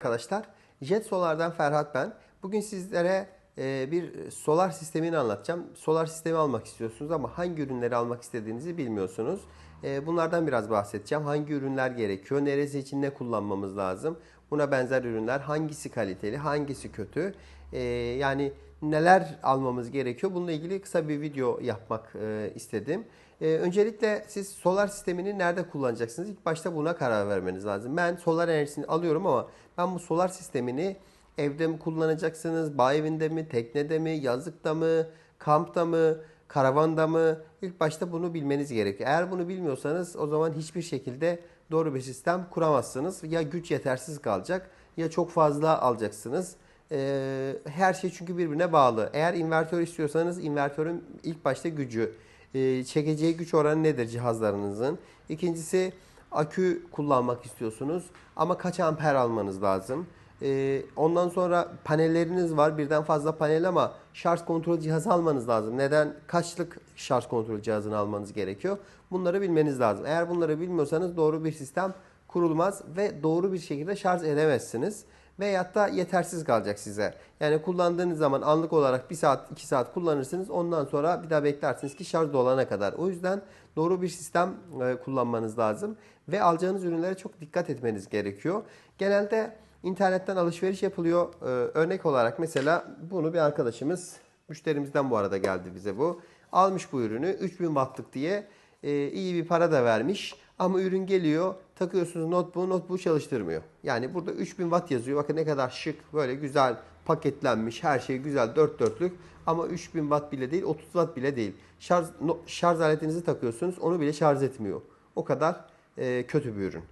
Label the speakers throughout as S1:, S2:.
S1: Arkadaşlar Jet Solar'dan Ferhat ben. Bugün sizlere e, bir solar sistemini anlatacağım. Solar sistemi almak istiyorsunuz ama hangi ürünleri almak istediğinizi bilmiyorsunuz. E, bunlardan biraz bahsedeceğim. Hangi ürünler gerekiyor? Neresi için ne kullanmamız lazım? Buna benzer ürünler hangisi kaliteli, hangisi kötü? E, yani neler almamız gerekiyor? Bununla ilgili kısa bir video yapmak istedim. Öncelikle siz solar sistemini nerede kullanacaksınız? İlk başta buna karar vermeniz lazım. Ben solar enerjisini alıyorum ama ben bu solar sistemini evde mi kullanacaksınız, bağ evinde mi, teknede mi, yazlıkta mı, kampta mı, karavanda mı? İlk başta bunu bilmeniz gerekiyor. Eğer bunu bilmiyorsanız o zaman hiçbir şekilde doğru bir sistem kuramazsınız. Ya güç yetersiz kalacak ya çok fazla alacaksınız. Ee, her şey çünkü birbirine bağlı. Eğer invertör istiyorsanız invertörün ilk başta gücü, e, çekeceği güç oranı nedir cihazlarınızın? İkincisi akü kullanmak istiyorsunuz ama kaç amper almanız lazım? Ee, ondan sonra panelleriniz var birden fazla panel ama şarj kontrol cihazı almanız lazım. Neden? Kaçlık şarj kontrol cihazını almanız gerekiyor? Bunları bilmeniz lazım. Eğer bunları bilmiyorsanız doğru bir sistem kurulmaz ve doğru bir şekilde şarj edemezsiniz veyahut da yetersiz kalacak size. Yani kullandığınız zaman anlık olarak 1 saat 2 saat kullanırsınız. Ondan sonra bir daha beklersiniz ki şarj dolana kadar. O yüzden doğru bir sistem e, kullanmanız lazım. Ve alacağınız ürünlere çok dikkat etmeniz gerekiyor. Genelde internetten alışveriş yapılıyor. E, örnek olarak mesela bunu bir arkadaşımız müşterimizden bu arada geldi bize bu. Almış bu ürünü 3000 wattlık diye e, iyi bir para da vermiş. Ama ürün geliyor, takıyorsunuz notebook'u, notebook'u çalıştırmıyor. Yani burada 3000 watt yazıyor. Bakın ne kadar şık, böyle güzel paketlenmiş, her şey güzel, dört dörtlük. Ama 3000 watt bile değil, 30 watt bile değil. Şarj, no, şarj aletinizi takıyorsunuz, onu bile şarj etmiyor. O kadar e, kötü bir ürün.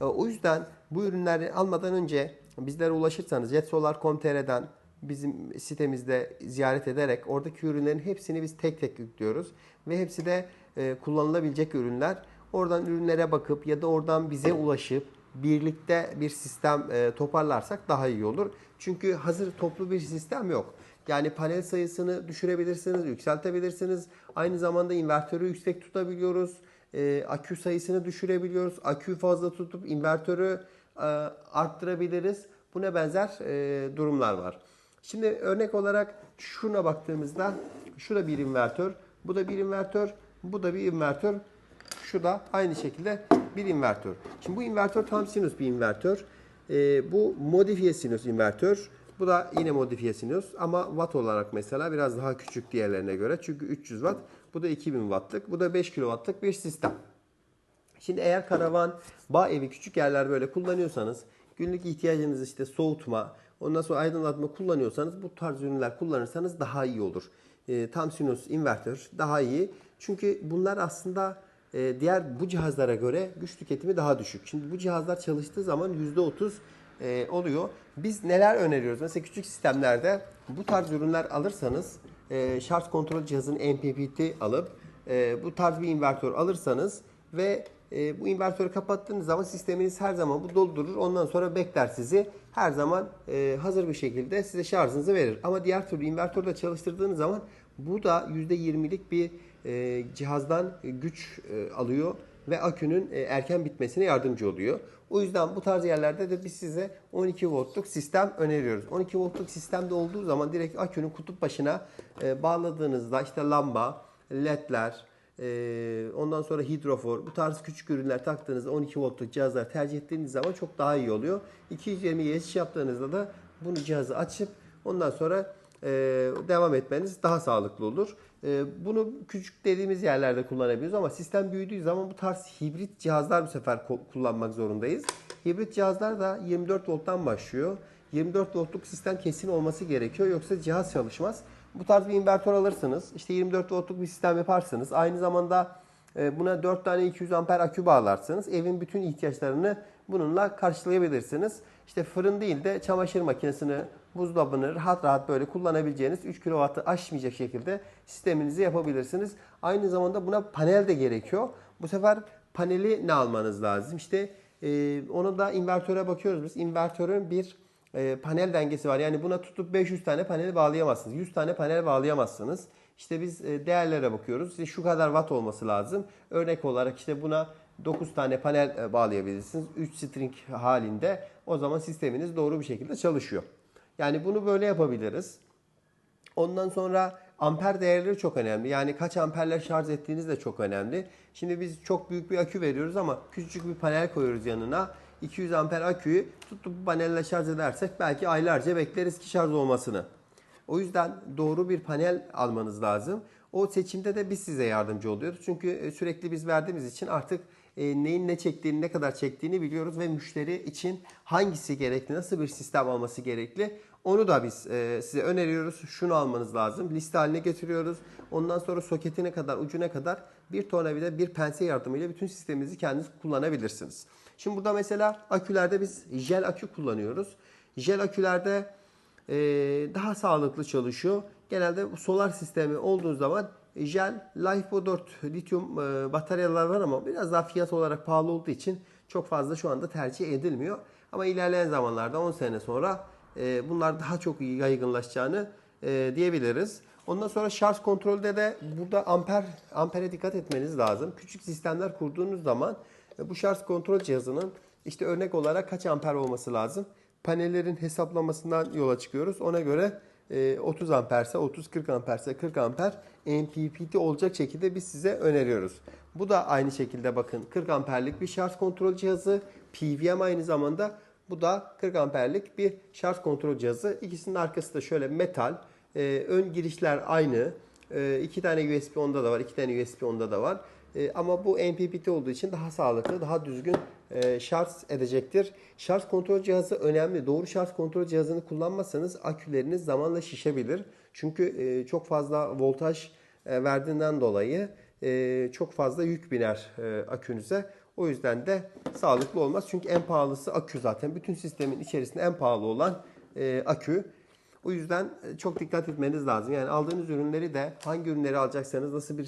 S1: E, o yüzden bu ürünleri almadan önce bizlere ulaşırsanız jetsolar.com.tr'den bizim sitemizde ziyaret ederek oradaki ürünlerin hepsini biz tek tek yüklüyoruz. Ve hepsi de e, kullanılabilecek ürünler. Oradan ürünlere bakıp ya da oradan bize ulaşıp birlikte bir sistem e, toparlarsak daha iyi olur. Çünkü hazır toplu bir sistem yok. Yani panel sayısını düşürebilirsiniz, yükseltebilirsiniz. Aynı zamanda invertörü yüksek tutabiliyoruz. E, akü sayısını düşürebiliyoruz. Aküyü fazla tutup invertörü e, arttırabiliriz. Buna benzer e, durumlar var. Şimdi örnek olarak şuna baktığımızda şu bir invertör, bu da bir invertör, bu da bir invertör. Şu da aynı şekilde bir invertör. Şimdi bu invertör tam sinüs bir invertör. E, bu modifiye sinüs invertör. Bu da yine modifiye sinüs ama watt olarak mesela biraz daha küçük diğerlerine göre. Çünkü 300 watt. Bu da 2000 wattlık. Bu da 5 kW'lık bir sistem. Şimdi eğer karavan, bağ evi küçük yerler böyle kullanıyorsanız günlük ihtiyacınız işte soğutma, ondan sonra aydınlatma kullanıyorsanız bu tarz ürünler kullanırsanız daha iyi olur. E, tam sinüs invertör daha iyi. Çünkü bunlar aslında e, diğer bu cihazlara göre güç tüketimi daha düşük. Şimdi bu cihazlar çalıştığı zaman %30 e, oluyor. Biz neler öneriyoruz? Mesela küçük sistemlerde bu tarz ürünler alırsanız e, şarj kontrol cihazının MPPT alıp bu tarz bir invertör alırsanız ve bu invertörü kapattığınız zaman sisteminiz her zaman bu doldurur. Ondan sonra bekler sizi. Her zaman hazır bir şekilde size şarjınızı verir. Ama diğer türlü invertörde çalıştırdığınız zaman bu da %20'lik bir e, cihazdan güç e, alıyor ve akünün e, erken bitmesine yardımcı oluyor. O yüzden bu tarz yerlerde de biz size 12 voltluk sistem öneriyoruz. 12 voltluk sistemde olduğu zaman direkt akünün kutup başına bağladığınızda işte lamba, ledler, ondan sonra hidrofor bu tarz küçük ürünler taktığınızda 12 voltluk cihazlar tercih ettiğiniz zaman çok daha iyi oluyor. 220 geçiş yaptığınızda da bunu cihazı açıp ondan sonra devam etmeniz daha sağlıklı olur. Ee, bunu küçük dediğimiz yerlerde kullanabiliyoruz ama sistem büyüdüğü zaman bu tarz hibrit cihazlar bu sefer kullanmak zorundayız. Hibrit cihazlar da 24 volttan başlıyor. 24 voltluk sistem kesin olması gerekiyor yoksa cihaz çalışmaz. Bu tarz bir invertör alırsınız. İşte 24 voltluk bir sistem yaparsınız. Aynı zamanda e, buna 4 tane 200 amper akü bağlarsınız. Evin bütün ihtiyaçlarını bununla karşılayabilirsiniz. İşte fırın değil de çamaşır makinesini, buzdolabını rahat rahat böyle kullanabileceğiniz 3 kW'ı aşmayacak şekilde sisteminizi yapabilirsiniz. Aynı zamanda buna panel de gerekiyor. Bu sefer paneli ne almanız lazım? İşte e, onu da invertöre bakıyoruz biz. İnvertörün bir e, panel dengesi var. Yani buna tutup 500 tane panel bağlayamazsınız. 100 tane panel bağlayamazsınız. İşte biz e, değerlere bakıyoruz. İşte şu kadar watt olması lazım. Örnek olarak işte buna 9 tane panel e, bağlayabilirsiniz. 3 string halinde. O zaman sisteminiz doğru bir şekilde çalışıyor. Yani bunu böyle yapabiliriz. Ondan sonra amper değerleri çok önemli. Yani kaç amperler şarj ettiğiniz de çok önemli. Şimdi biz çok büyük bir akü veriyoruz ama küçücük bir panel koyuyoruz yanına. 200 amper aküyü tutup panelle şarj edersek belki aylarca bekleriz ki şarj olmasını. O yüzden doğru bir panel almanız lazım. O seçimde de biz size yardımcı oluyoruz. Çünkü e, sürekli biz verdiğimiz için artık e, neyin ne çektiğini, ne kadar çektiğini biliyoruz ve müşteri için hangisi gerekli, nasıl bir sistem alması gerekli onu da biz e, size öneriyoruz. Şunu almanız lazım. Liste haline getiriyoruz. Ondan sonra soketine kadar, ucuna kadar bir tornavida, bir pense yardımıyla bütün sisteminizi kendiniz kullanabilirsiniz. Şimdi burada mesela akülerde biz jel akü kullanıyoruz. Jel akülerde e, daha sağlıklı çalışıyor. Genelde solar sistemi olduğu zaman jel LiFePO 4 lityum e, bataryalar var ama biraz daha fiyat olarak pahalı olduğu için çok fazla şu anda tercih edilmiyor. Ama ilerleyen zamanlarda 10 sene sonra e, bunlar daha çok yaygınlaşacağını e, diyebiliriz. Ondan sonra şarj kontrolde de burada amper ampere dikkat etmeniz lazım. Küçük sistemler kurduğunuz zaman bu şarj kontrol cihazının işte örnek olarak kaç amper olması lazım? Panellerin hesaplamasından yola çıkıyoruz. Ona göre 30 amperse 30, 40 amperse 40 amper MPPT olacak şekilde biz size öneriyoruz. Bu da aynı şekilde bakın 40 amperlik bir şarj kontrol cihazı. PWM aynı zamanda bu da 40 amperlik bir şarj kontrol cihazı. İkisinin arkası da şöyle metal. Ee, ön girişler aynı. Ee, iki tane USB onda da var, iki tane USB onda da var. Ee, ama bu MPPT olduğu için daha sağlıklı, daha düzgün e, şarj edecektir. Şarj kontrol cihazı önemli. Doğru şarj kontrol cihazını kullanmazsanız aküleriniz zamanla şişebilir. Çünkü e, çok fazla voltaj e, verdiğinden dolayı çok fazla yük biner e, akünüze. O yüzden de sağlıklı olmaz. Çünkü en pahalısı akü zaten. Bütün sistemin içerisinde en pahalı olan akü. O yüzden çok dikkat etmeniz lazım. Yani aldığınız ürünleri de hangi ürünleri alacaksanız, nasıl bir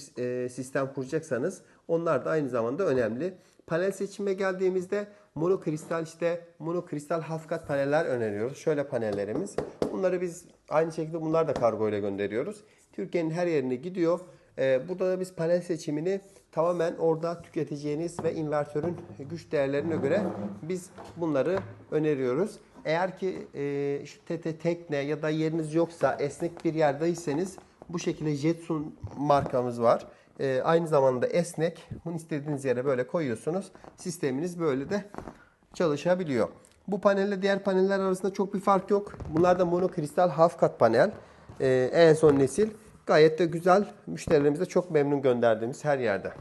S1: sistem kuracaksanız onlar da aynı zamanda önemli. Panel seçime geldiğimizde monokristal işte monokristal half kat paneller öneriyoruz. Şöyle panellerimiz. Bunları biz aynı şekilde bunlar da kargo ile gönderiyoruz. Türkiye'nin her yerine gidiyor. Ee, burada da biz panel seçimini tamamen orada tüketeceğiniz ve invertörün güç değerlerine göre biz bunları öneriyoruz. Eğer ki e, şu TT Tekne ya da yeriniz yoksa esnek bir yerdeyseniz bu şekilde Jetsun markamız var. E, aynı zamanda esnek. Bunu istediğiniz yere böyle koyuyorsunuz. Sisteminiz böyle de çalışabiliyor. Bu panelle diğer paneller arasında çok bir fark yok. Bunlar da monokristal half kat panel. E, en son nesil. Gayet de güzel. Müşterilerimize çok memnun gönderdiğimiz her yerde.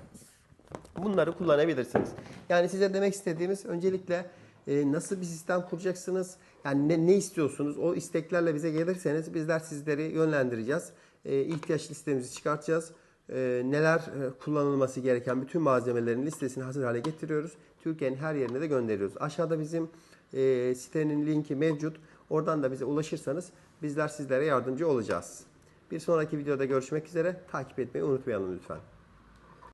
S1: Bunları kullanabilirsiniz. Yani size demek istediğimiz öncelikle e, nasıl bir sistem kuracaksınız? Yani ne, ne istiyorsunuz? O isteklerle bize gelirseniz bizler sizleri yönlendireceğiz. E, ihtiyaç listemizi çıkartacağız. E, neler e, kullanılması gereken bütün malzemelerin listesini hazır hale getiriyoruz. Türkiye'nin her yerine de gönderiyoruz. Aşağıda bizim e, sitenin linki mevcut. Oradan da bize ulaşırsanız bizler sizlere yardımcı olacağız. Bir sonraki videoda görüşmek üzere. Takip etmeyi unutmayalım lütfen.